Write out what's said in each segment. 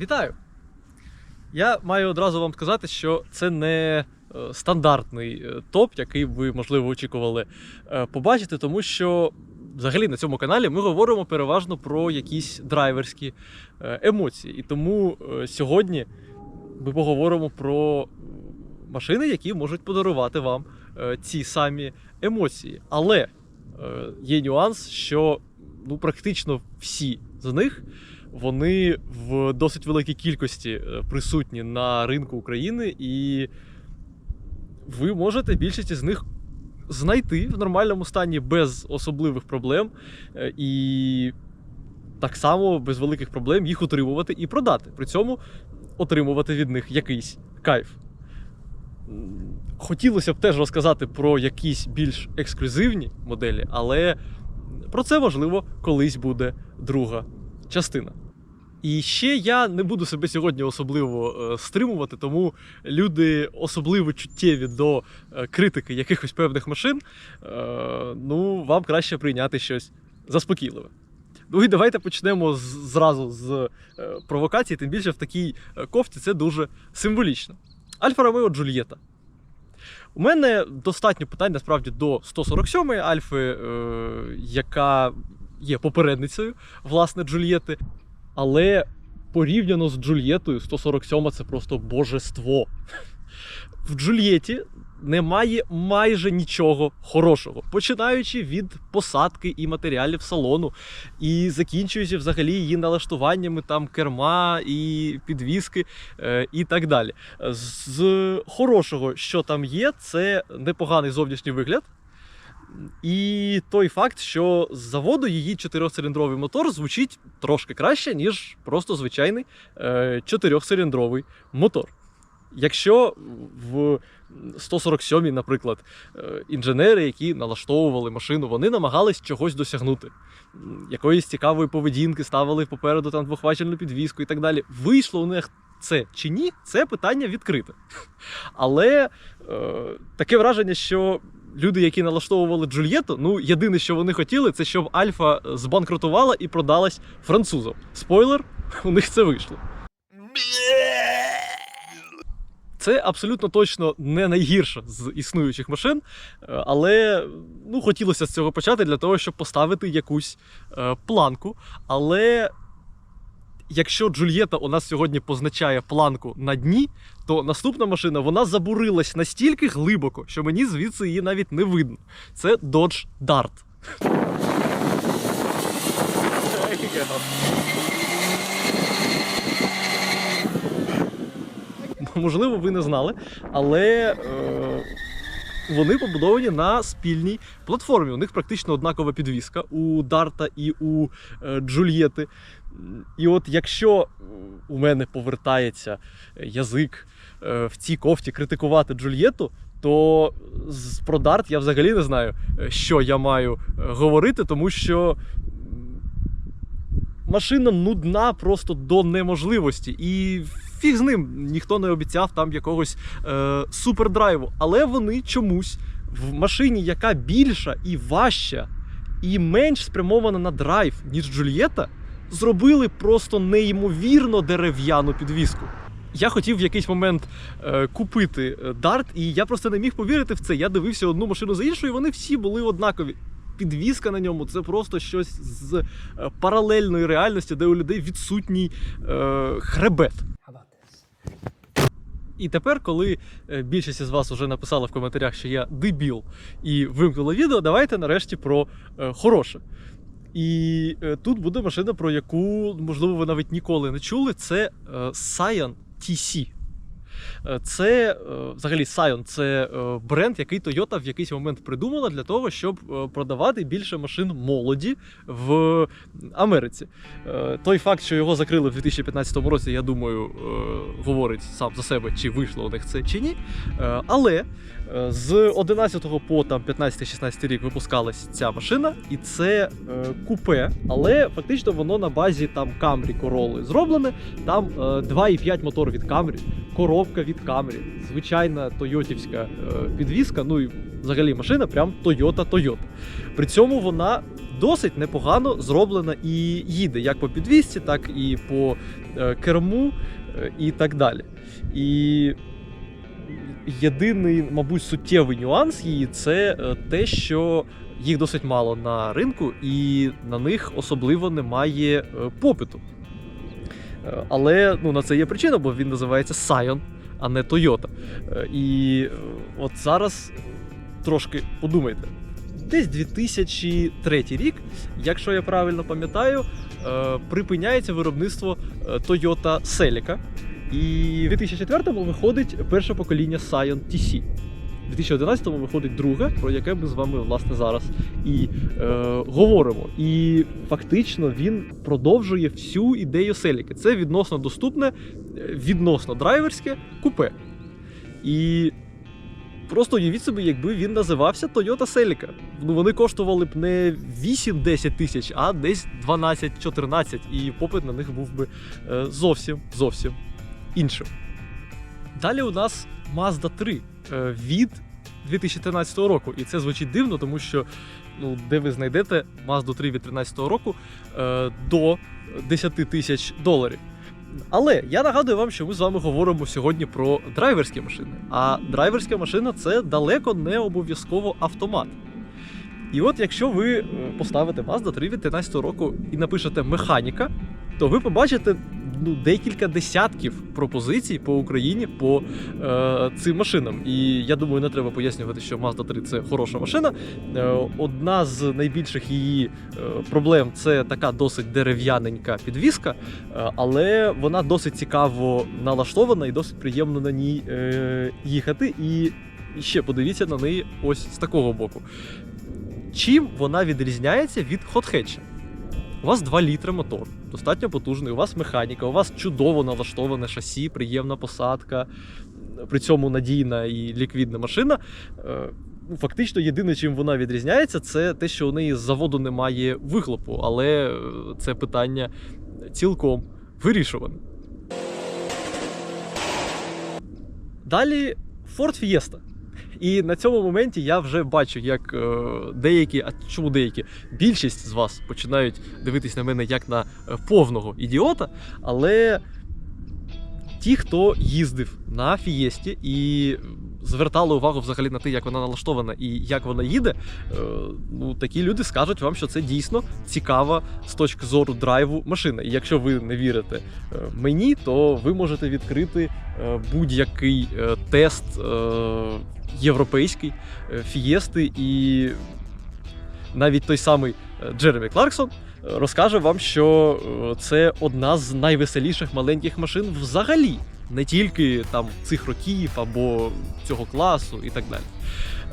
Вітаю! Я маю одразу вам сказати, що це не е, стандартний е, топ, який ви, можливо, очікували е, побачити, тому що взагалі на цьому каналі ми говоримо переважно про якісь драйверські емоції. І тому сьогодні ми поговоримо про машини, які можуть подарувати вам ці самі емоції. Але є нюанс, що ну, практично всі з них вони в досить великій кількості е, присутні на ринку України, і ви можете більшість з них знайти в нормальному стані без особливих проблем, е, і так само без великих проблем їх утримувати і продати. При цьому отримувати від них якийсь кайф. Хотілося б теж розказати про якісь більш ексклюзивні моделі, але про це можливо колись буде друга частина. І ще я не буду себе сьогодні особливо е, стримувати, тому люди особливо чуттєві до е, критики якихось певних машин. Е, ну, вам краще прийняти щось заспокійливе. Ну і давайте почнемо з- зразу з провокації, тим більше в такій кофті це дуже символічно. Альфа Ромео Джульєта. У мене достатньо питань насправді до 147-ї Альфи, е, яка є попередницею власне Джульєти. Але порівняно з Джульєтою, 147 це просто божество. В Джульєті немає майже нічого хорошого, починаючи від посадки і матеріалів салону, і закінчуючи взагалі її налаштуваннями там керма і підвіски е, і так далі. З хорошого, що там є, це непоганий зовнішній вигляд. І той факт, що з заводу її чотирьохциліндровий мотор звучить трошки краще, ніж просто звичайний е, чотирьохциліндровий мотор. Якщо в 147-й, наприклад, е, інженери, які налаштовували машину, вони намагались чогось досягнути, якоїсь цікавої поведінки, ставили попереду там двохвачельну підвіску і так далі. Вийшло у них це чи ні, це питання відкрите. Але е, таке враження, що люди, які налаштовували Джульєту, ну єдине, що вони хотіли, це щоб Альфа збанкрутувала і продалась французам. Спойлер, у них це вийшло. Це абсолютно точно не найгірша з існуючих машин, е, але ну, хотілося з цього почати для того, щоб поставити якусь е, планку. Але якщо Джульєта у нас сьогодні позначає планку на дні, то наступна машина вона забурилась настільки глибоко, що мені звідси її навіть не видно. Це Dodge Dart. Можливо, ви не знали, але е, вони побудовані на спільній платформі. У них практично однакова підвіска у Дарта і у е, Джульєти. І от якщо е, у мене повертається язик е, в цій кофті критикувати Джульєту, то про Дарт я взагалі не знаю, е, що я маю е, говорити, тому що машина нудна просто до неможливості. І фіг з ним ніхто не обіцяв там якогось е, супердрайву. Але вони чомусь в машині, яка більша і важча, і менш спрямована на драйв, ніж Джульєта, зробили просто неймовірно дерев'яну підвіску. Я хотів в якийсь момент е, купити е, дарт, і я просто не міг повірити в це. Я дивився одну машину за іншою, і вони всі були однакові. Підвіска на ньому це просто щось з е, паралельної реальності, де у людей відсутній е, хребет. І тепер, коли е, більшість із вас вже написала в коментарях, що я дебіл і вимкнула відео, давайте нарешті про е, хороше. І е, тут буде машина, про яку, можливо, ви навіть ніколи не чули. Це Scion TC. Е, Це е, взагалі Scion це е, бренд, який Toyota в якийсь момент придумала для того, щоб продавати більше машин молоді в Америці. Той факт, що його закрили в 2015 році, я думаю, говорить сам за себе, чи вийшло у них це чи ні. Але з 11 по там 15-16 рік випускалась ця машина, і це е, купе, але фактично воно на базі там Camry Corolla зроблене. Там е, 2,5 мотор від Camry, коробка від Camry, звичайна тойотівська е, підвізка. Ну і взагалі машина прям Toyota Toyota. При цьому вона досить непогано зроблена і їде як по підвісці, так і по е, керму, е, і так далі. І єдиний, мабуть, суттєвий нюанс її це е, те, що їх досить мало на ринку, і на них особливо немає е, попиту. Е, Але ну, на це є причина, бо він називається Scion, а не Toyota. І от зараз трошки подумайте. Десь 2003 рік, якщо я правильно пам'ятаю, припиняється виробництво Toyota Celica. І в 2004-му виходить перше покоління Scion TC. У 2011-му виходить друге, про яке ми з вами власне зараз і е, говоримо. І фактично він продовжує всю ідею Селіки. Це відносно доступне, відносно драйверське купе. І просто уявіть собі, якби він називався Toyota Celica. Ну вони коштували б не 8-10 тисяч, а десь 12-14, і попит на них був би е, зовсім зовсім іншим. Далі у нас Mazda 3 е, від 2013 року. І це звучить дивно, тому що ну, де ви знайдете Mazda 3 від 2013 року е, до 10 тисяч доларів. Але я нагадую вам, що ми з вами говоримо сьогодні про драйверські машини. А драйверська машина це далеко не обов'язково автомат. І от якщо ви е, поставите Mazda 3 від 2013 року і напишете механіка, то ви побачите ну, декілька десятків пропозицій по Україні по е, цим машинам. І я думаю, не треба пояснювати, що Mazda 3 це хороша машина. Е, одна з найбільших її е, проблем це така досить дерев'яненька підвіска, е, але вона досить цікаво налаштована і досить приємно на ній е, їхати. І ще подивіться на неї ось з такого боку. Чим вона відрізняється від хотхетча? У вас 2 літри мотор, достатньо потужний, у вас механіка, у вас чудово налаштоване шасі, приємна посадка, при цьому надійна і ліквідна машина. Е, ну, Фактично, єдине, чим вона відрізняється, це те, що у неї з заводу немає вихлопу, але е, це питання цілком вирішуване. Далі Ford Fiesta. І на цьому моменті я вже бачу, як е, деякі, а чому деякі? Більшість з вас починають дивитись на мене як на е, повного ідіота, але ті, хто їздив на Фієсті і звертали увагу взагалі на те, як вона налаштована і як вона їде, е, ну такі люди скажуть вам, що це дійсно цікава з точки зору драйву машина. І якщо ви не вірите мені, то ви можете відкрити будь-який тест європейський е, Фієсти і навіть той самий е, Джеремі Кларксон е, розкаже вам, що це одна з найвеселіших маленьких машин взагалі, не тільки там цих років або цього класу і так далі.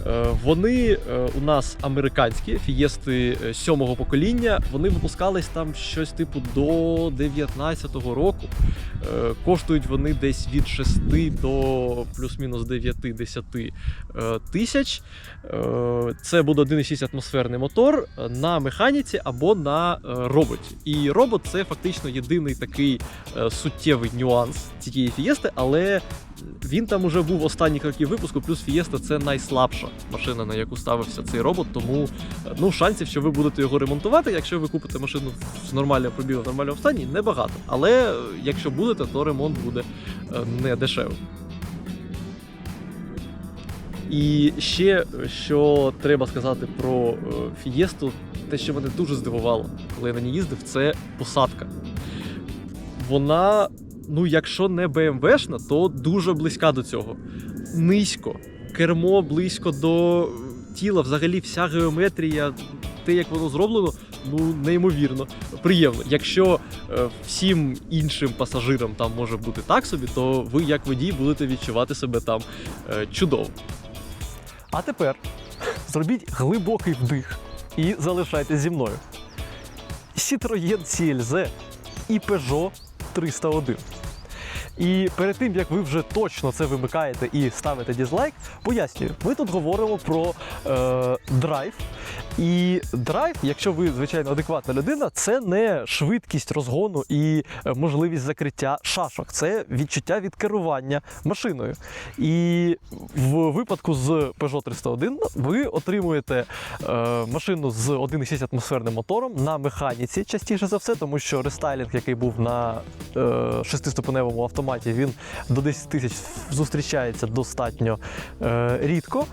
Е, Вони е, у нас американські фієсти е, сьомого покоління. Вони випускались там щось типу до 19-го року. Коштують вони десь від 6 до плюс-мінус 9-10 е, тисяч. Це буде 1,6 атмосферний мотор на механіці або на роботі. І робот це фактично єдиний такий суттєвий нюанс цієї фієсти, але він там уже був останніх років випуску, плюс Фієста це найслабша машина, на яку ставився цей робот. Тому е, ну, шансів, що ви будете його ремонтувати, якщо ви купите машину з нормальним пробігом, в нормальному стані, небагато. Але е, якщо будете, то ремонт буде е, не дешевий. І ще що треба сказати про Фієсту, те, що мене дуже здивувало, коли я на ній їздив, це посадка. Вона, ну, якщо не БМВшна, то дуже близька до цього. Низько, кермо близько до тіла, взагалі вся геометрія, те, як воно зроблено, ну неймовірно приємно. Якщо е, всім іншим пасажирам там може бути так собі, то ви, як водій, будете відчувати себе там е, чудово. А тепер зробіть глибокий вдих і залишайтесь зі мною. Citroën CLZ і Peugeot 301. І перед тим як ви вже точно це вимикаєте і ставите дізлайк, пояснюю, ми тут говоримо про е, драйв І драйв, якщо ви звичайно адекватна людина, це не швидкість розгону і е, можливість закриття шашок. Це відчуття від керування машиною. І в випадку з Peugeot 301 ви отримуєте е, машину з 1,6 атмосферним мотором на механіці, частіше за все, тому що рестайлінг, який був на е, шестиступеневому автоматі, він до 10 тисяч зустрічається достатньо рідко.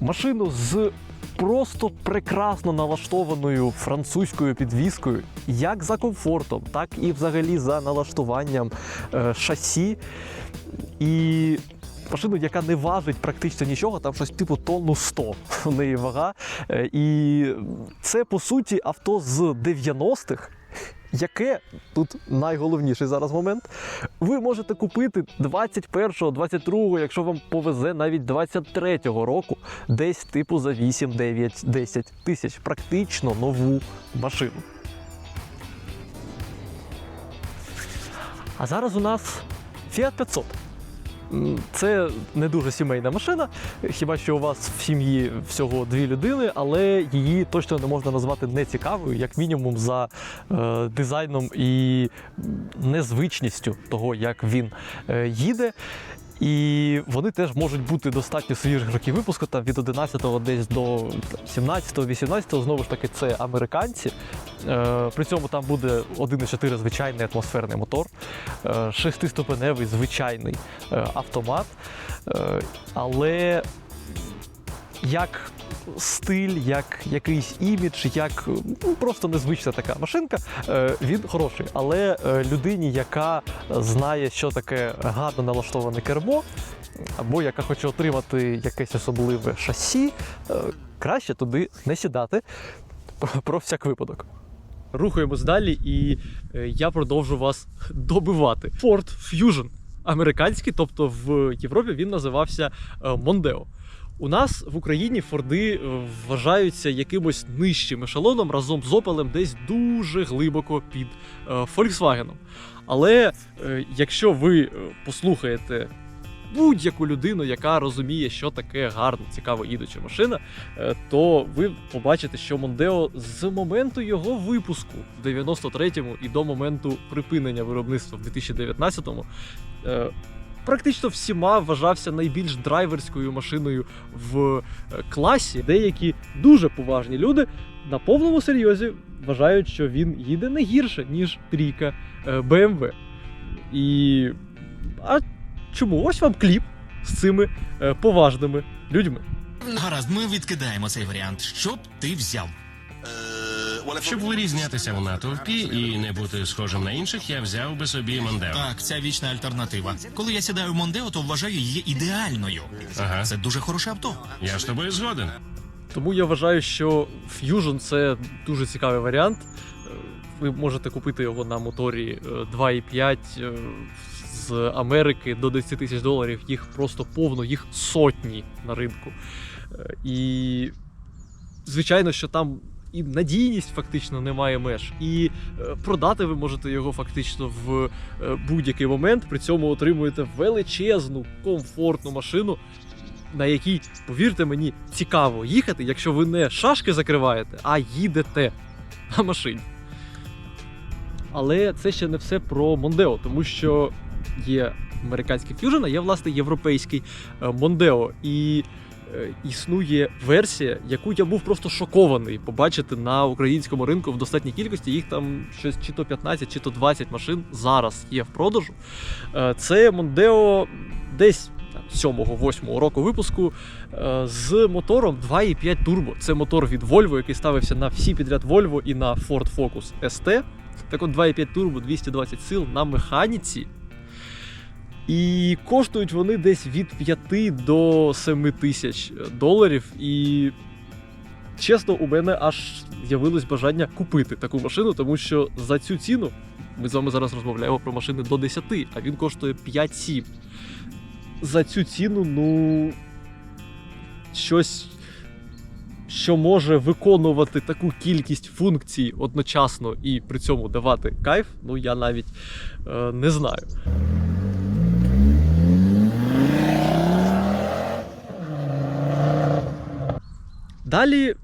Машину з просто прекрасно налаштованою французькою підвіскою, як за комфортом, так і взагалі за налаштуванням е, шасі. І машину, яка не важить практично нічого, там щось типу тонну 100 у неї вага. Е, І це по суті авто з 90-х. Яке тут найголовніший зараз момент, ви можете купити 21-го, 22-го, якщо вам повезе навіть 23-го року, десь типу за 8, 9, 10 тисяч. Практично нову машину. А зараз у нас Fiat 500. Це не дуже сімейна машина, хіба що у вас в сім'ї всього дві людини, але її точно не можна назвати нецікавою, як мінімум, за е, дизайном і незвичністю того, як він е, їде. І вони теж можуть бути достатньо свіжих років випуску, там від 11-го десь до 17-го, 18-го, знову ж таки, це американці. Е, при цьому там буде 1,4 звичайний атмосферний мотор, е, шестиступеневий звичайний е, автомат. Е, але як стиль, як якийсь імідж, як ну, просто незвична така машинка, е, він хороший. Але е, людині, яка знає, що таке гарно налаштоване кермо, або яка хоче отримати якесь особливе шасі, е, краще туди не сідати про, всяк випадок. Рухаємось далі, і я продовжу вас добивати. Ford Fusion американський, тобто в Європі він називався Mondeo. У нас в Україні Форди е, вважаються якимось нижчим ешелоном разом з Opel десь дуже глибоко під е, Volkswagen. Але е, якщо ви послухаєте будь-яку людину, яка розуміє, що таке гарна, цікава їдуча машина, то ви побачите, що Мондео з моменту його випуску в 93-му і до моменту припинення виробництва в 2019-му е, практично всіма вважався найбільш драйверською машиною в е, класі. Деякі дуже поважні люди на повному серйозі вважають, що він їде не гірше, ніж трійка е, BMW. І. А чому? Ось вам кліп з цими е, поважними людьми. Гаразд, ми відкидаємо цей варіант. Що б ти взяв? Щоб вирізнятися в натовпі і не бути схожим на інших, я взяв би собі Мондео. Так, ця вічна альтернатива. Коли я сідаю в Мондео, то вважаю її ідеальною. Ага. Це дуже хороше авто. Я з тобою згоден. Тому я вважаю, що Fusion це дуже цікавий варіант. Е, Ви можете купити його на моторі е, 2,5 е, з Америки до 10 тисяч доларів. Їх просто повно, їх сотні на ринку. Е, І звичайно, що там. І надійність фактично немає меж, і е, продати ви можете його фактично в е, будь-який момент. При цьому отримуєте величезну комфортну машину, на якій, повірте мені, цікаво їхати, якщо ви не шашки закриваєте, а їдете на машині. Але це ще не все про Мондео, тому що є американський Fusion, а є власне європейський Мондео. І існує версія, яку я був просто шокований побачити на українському ринку в достатній кількості. Їх там щось чи то 15, чи то 20 машин зараз є в продажу. Е, Це Мондео десь 7-8 року випуску е, з мотором 2,5 турбо. Це мотор від Volvo, який ставився на всі підряд Volvo і на Ford Focus ST. Так от 2,5 турбо 220 сил на механіці. І коштують вони десь від 5 до 7 тисяч доларів. І чесно, у мене аж з'явилось бажання купити таку машину, тому що за цю ціну ми з вами зараз розмовляємо про машини до 10, а він коштує 5-7. За цю ціну, ну. Щось. Що може виконувати таку кількість функцій одночасно і при цьому давати кайф, ну я навіть е, не знаю. Далі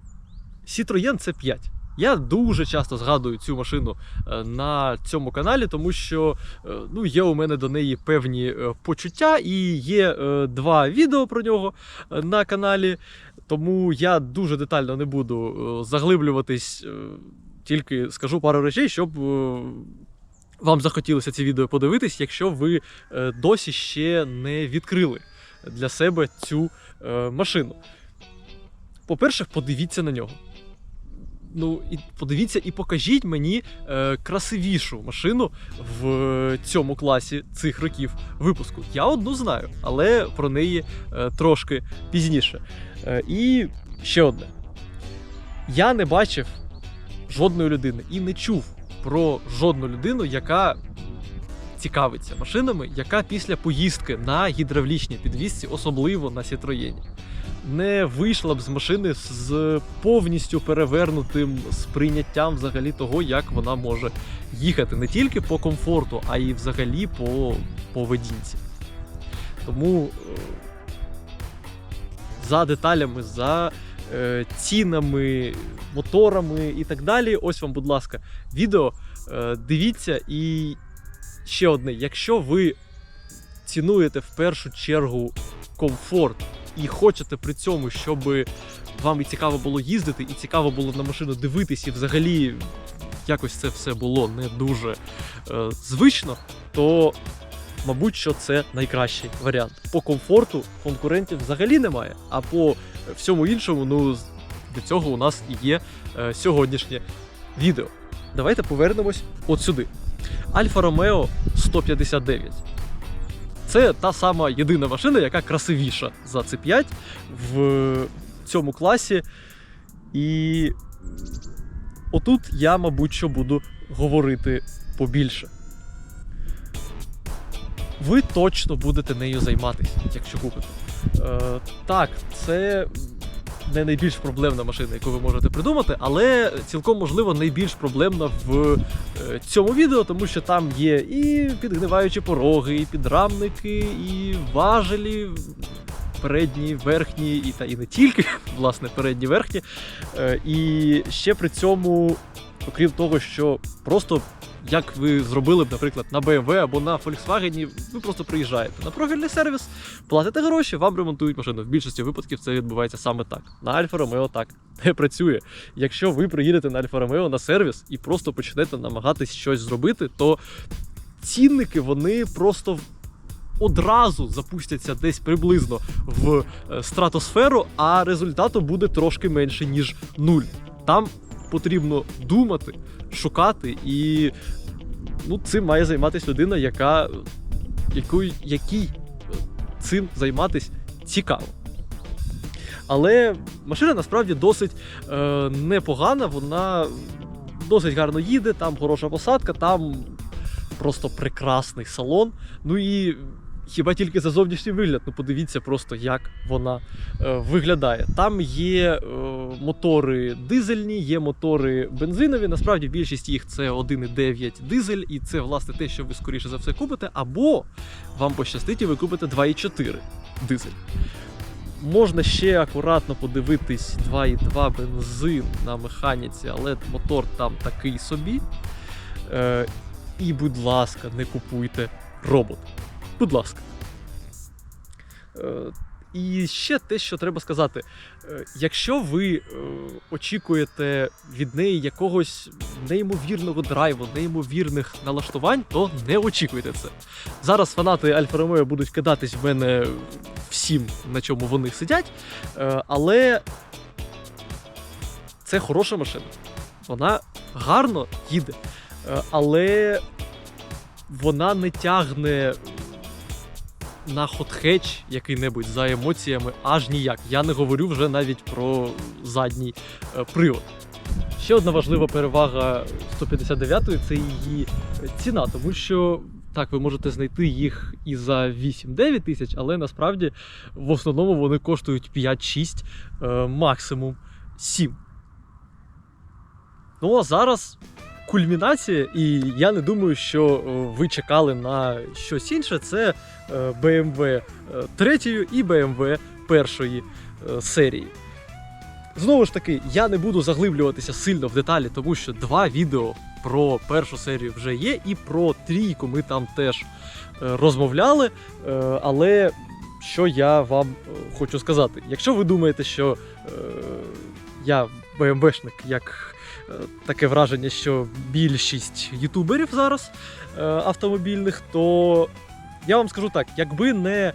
Citroën C5. Я дуже часто згадую цю машину е, на цьому каналі, тому що е, ну, є у мене до неї певні е, почуття, і є два відео про нього на каналі. Тому я дуже детально не буду заглиблюватись, тільки скажу пару речей, щоб вам захотілося ці відео подивитись, якщо ви досі ще не відкрили для себе цю машину. По-перше, подивіться на нього. Ну, і подивіться і покажіть мені е, красивішу машину в цьому класі цих років випуску. Я одну знаю, але про неї е, трошки пізніше. Е, і ще одне. Я не бачив жодної людини і не чув про жодну людину, яка цікавиться машинами, яка після поїздки на гідравлічній підвісці, особливо на Сітроєні, не вийшла б з машини з повністю перевернутим сприйняттям взагалі того, як вона може їхати не тільки по комфорту, а й взагалі по поведінці. Тому е, за деталями, за е, цінами, моторами і так далі. Ось вам, будь ласка, відео. Е, дивіться. І ще одне: якщо ви цінуєте в першу чергу комфорт і хочете при цьому, щоб вам і цікаво було їздити, і цікаво було на машину дивитись, і взагалі якось це все було не дуже е, звично, то. Мабуть, що це найкращий варіант. По комфорту конкурентів взагалі немає, а по всьому іншому, ну до цього у нас і є е, сьогоднішнє відео. Давайте повернемось от сюди. Альфа Ромео 159. Це та сама єдина машина, яка красивіша за C5 в цьому класі. І отут я, мабуть, що буду говорити побільше. Ви точно будете нею займатися, якщо купите. Е, так, це не найбільш проблемна машина, яку ви можете придумати, але цілком можливо найбільш проблемна в е, цьому відео, тому що там є і підгниваючі пороги, і підрамники, і важелі. Передні, верхні, і та і не тільки, власне, передні, верхні. Е, і ще при цьому, окрім того, що просто як ви зробили б, наприклад, на BMW або на Volkswagen, ви просто приїжджаєте на профільний сервіс, платите гроші, вам ремонтують машину. В більшості випадків це відбувається саме так. На Альфа Ромео так не працює. Якщо ви приїдете на Альфа Ромео на сервіс і просто почнете намагатись щось зробити, то цінники вони просто. Одразу запустяться десь приблизно в е, стратосферу, а результату буде трошки менше, ніж нуль. Там потрібно думати, шукати, і ну, цим має займатися людина, яка якою, якій цим займатися цікаво. Але машина насправді досить е, непогана, вона досить гарно їде, там хороша посадка, там просто прекрасний салон. Ну і хіба тільки за зовнішній вигляд, ну подивіться просто, як вона е, виглядає. Там є е, мотори дизельні, є мотори бензинові. Насправді більшість їх це 1,9 дизель, і це власне те, що ви скоріше за все купите, або вам пощастить, і ви купите 2,4 дизель. Можна ще акуратно подивитись 2,2 бензин на механіці, але мотор там такий собі. Е, і, будь ласка, не купуйте робот. Будь ласка. Е, і ще те, що треба сказати: Е, якщо ви е, очікуєте від неї якогось неймовірного драйву, неймовірних налаштувань, то не очікуйте це. Зараз фанати Альфа Ромео будуть кидатись в мене всім, на чому вони сидять, але це хороша машина. Вона гарно їде, але вона не тягне на хот-хедж який-небудь за емоціями аж ніяк. Я не говорю вже навіть про задній е, привод. Ще одна важлива перевага 159-ї це її ціна, тому що так, ви можете знайти їх і за 8-9 тисяч, але насправді в основному вони коштують 5-6, е, максимум 7. Ну а зараз кульмінація, і я не думаю, що е, ви чекали на щось інше. Це е, BMW 3 і BMW першої е, серії. Знову ж таки, я не буду заглиблюватися сильно в деталі, тому що два відео про першу серію вже є, і про трійку ми там теж е, розмовляли. Е, але що я вам е, хочу сказати? Якщо ви думаєте, що е, я БМВшник, як е, таке враження, що більшість ютуберів зараз е, автомобільних, то я вам скажу так: якби не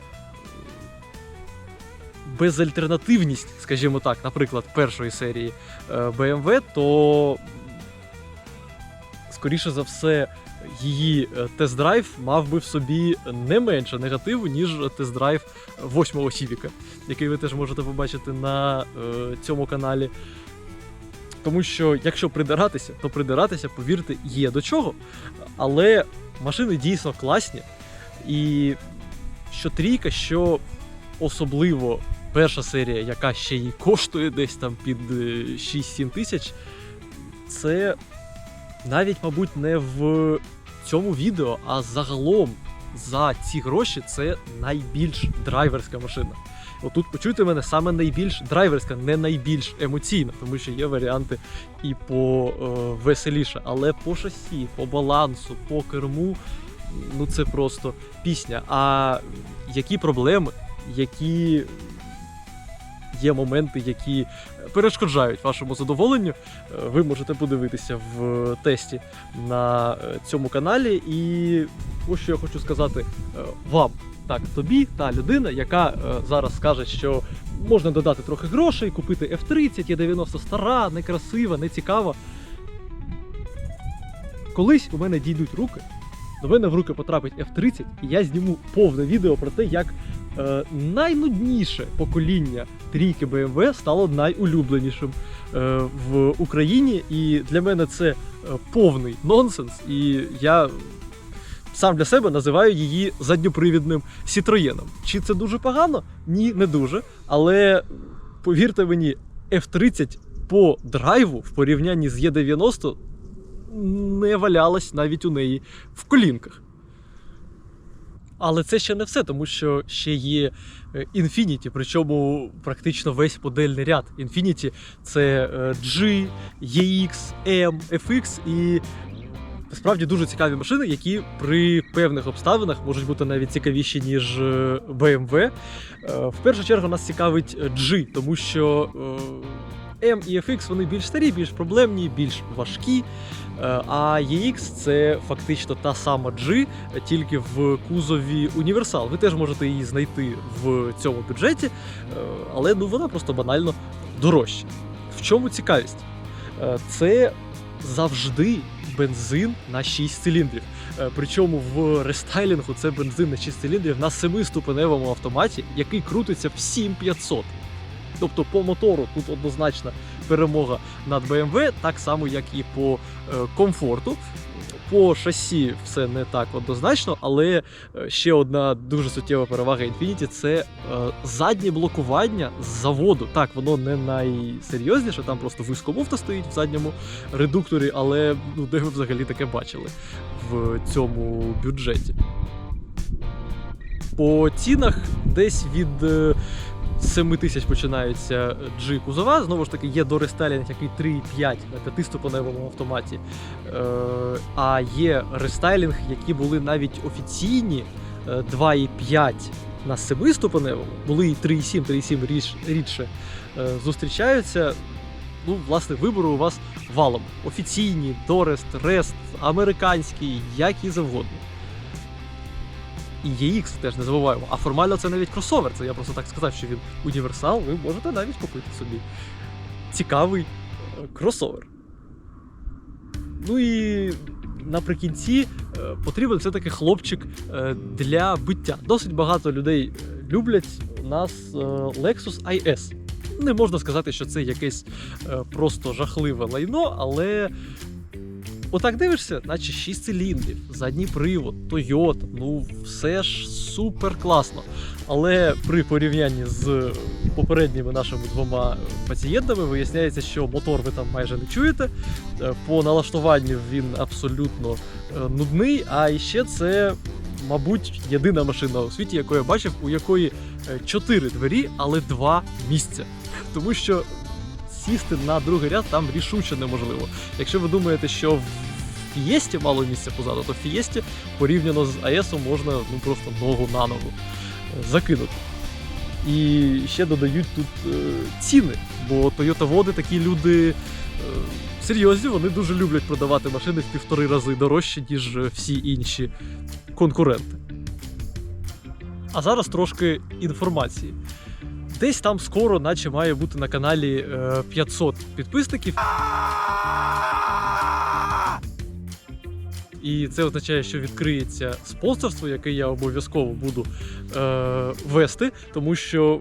безальтернативність, скажімо так, наприклад, першої серії е, BMW, то скоріше за все. Її е, тест-драйв мав би в собі не менше негативу, ніж тест-драйв восьмого Сівіка, який ви теж можете побачити на е, цьому каналі. Тому що, якщо придиратися, то придиратися, повірте, є до чого. Але машини дійсно класні. І що трійка, що особливо перша серія, яка ще й коштує десь там під е, 6-7 тисяч, це навіть, мабуть, не в цьому відео, а загалом за ці гроші це найбільш драйверська машина. Отут почуйте мене саме найбільш драйверська, не найбільш емоційна, тому що є варіанти і по е, веселіше, але по шасі, по балансу, по керму, ну це просто пісня. А які проблеми, які є моменти, які перешкоджають вашому задоволенню, е, ви можете подивитися в тесті на е, цьому каналі. І ось що я хочу сказати е, вам. Так, тобі, та людина, яка е, зараз скаже, що можна додати трохи грошей, купити F30, є 90 стара, некрасива, нецікава. Колись у мене дійдуть руки, до мене в руки потрапить F30, і я зніму повне відео про те, як е, найнудніше покоління трійки BMW стало найулюбленішим е, в Україні. І для мене це е, повний нонсенс. І я сам для себе називаю її задньопривідним Сітроєном. Чи це дуже погано? Ні, не дуже. Але повірте мені, F30 по драйву в порівнянні з Е90 не валялась навіть у неї в колінках. Але це ще не все, тому що ще є е, Infiniti, причому практично весь модельний ряд. Infiniti – це е, G, EX, M, FX і справді дуже цікаві машини, які при певних обставинах можуть бути навіть цікавіші, ніж е, BMW. Е, В першу чергу нас цікавить G, тому що е, M і FX вони більш старі, більш проблемні, більш важкі. А EX це фактично та сама G, тільки в кузові універсал. Ви теж можете її знайти в цьому бюджеті, але ну вона просто банально дорожча. В чому цікавість? Це завжди бензин на 6 циліндрів. Е, Причому в рестайлінгу це бензин на 6 циліндрів на 7-ступеневому автоматі, який крутиться в 7500. Тобто по мотору тут однозначна перемога над BMW, так само, як і по е, комфорту. По шасі все не так однозначно, але е, ще одна дуже суттєва перевага Infiniti це е, заднє блокування з заводу. Так, воно не найсерйозніше, там просто вискомуфта стоїть в задньому редукторі, але ну, де ви взагалі таке бачили в цьому бюджеті. По цінах десь від е, 7 тисяч починаються G кузова. Знову ж таки, є дорестайлінг, який 3,5 на 5-ступеневому автоматі. Е, а є рестайлінг, які були навіть офіційні е, 2,5 на 7-ступеневому, були і 3,7, 3,7 річ, рідше е, зустрічаються. Ну, власне, вибору у вас валом. Офіційні, Дорест, Рест, американський, які завгодно. І EX теж не забуваємо. А формально це навіть кросовер. Це я просто так сказав, що він універсал, ви можете навіть купити собі цікавий е, кросовер. Ну і наприкінці е, потрібен все-таки хлопчик е, для биття. Досить багато людей е, люблять у нас е, Lexus IS. Не можна сказати, що це якесь е, просто жахливе лайно, але Отак дивишся, наче 6 циліндрів, задній привод, Toyota, ну все ж супер класно. Але при порівнянні з попередніми нашими двома пацієнтами виясняється, що мотор ви там майже не чуєте. Е, По налаштуванню він абсолютно е, нудний. А іще це, мабуть, єдина машина у світі, яку я бачив, у якої 4 двері, але 2 місця. Тому що сісти на другий ряд там рішуче неможливо. Якщо ви думаєте, що в Фієсті мало місця позаду, то в Фієсті порівняно з АЕСом можна ну просто ногу на ногу е, закинути. І ще додають тут е, ціни, бо Toyota води такі люди е, серйозні, вони дуже люблять продавати машини в півтори рази дорожче, ніж е, всі інші конкуренти. А зараз трошки інформації. Десь там скоро, наче має бути на каналі е, 500 підписників. І це означає, що відкриється спонсорство, яке я обов'язково буду е, вести, тому що,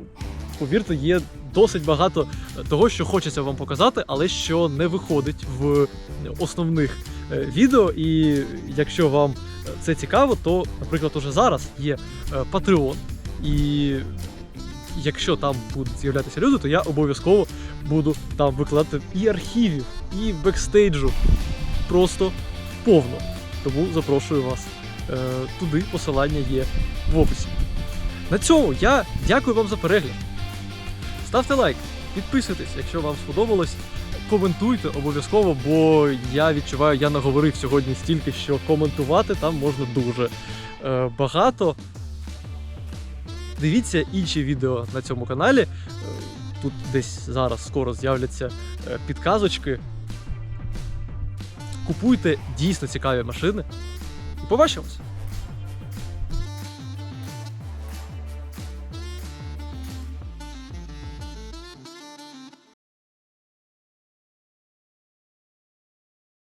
повірте, є досить багато того, що хочеться вам показати, але що не виходить в основних е, відео. І якщо вам це цікаво, то, наприклад, уже зараз є е, Patreon. І якщо там будуть з'являтися люди, то я обов'язково буду там викладати і архівів, і бекстейджу. Просто повно. Тому запрошую вас е, туди. Посилання є в описі. На цьому я дякую вам за перегляд. Ставте лайк, підписуйтесь, якщо вам сподобалось. Коментуйте обов'язково, бо я відчуваю, я наговорив сьогодні стільки, що коментувати там можна дуже е, багато. Дивіться інші відео на цьому каналі. Е, Тут десь зараз скоро з'являться е, підказочки. Купуйте дійсно цікаві машини. І побачимось!